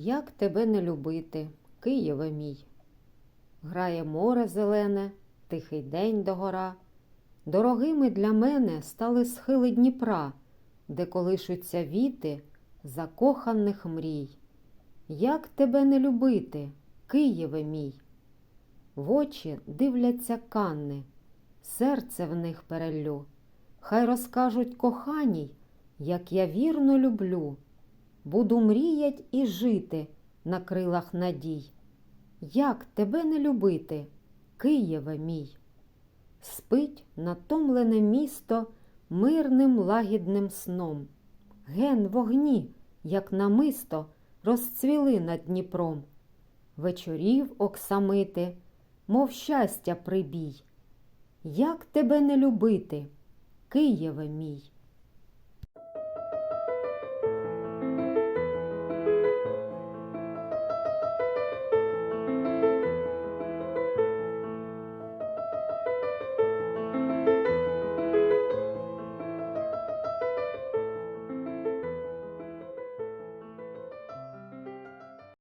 Як тебе не любити, Києве мій? Грає море зелене, тихий день догора. Дорогими для мене стали схили Дніпра, де колишуться віти закоханих мрій. Як тебе не любити, Києве мій? В очі дивляться канни, серце в них переллю. Хай розкажуть коханій, як я вірно люблю. Буду мріять і жити на крилах надій. Як тебе не любити, Києве мій? Спить натомлене місто мирним лагідним сном. Ген вогні, як намисто, розцвіли над Дніпром. Вечорів оксамити, мов щастя прибій. Як тебе не любити, Києве мій?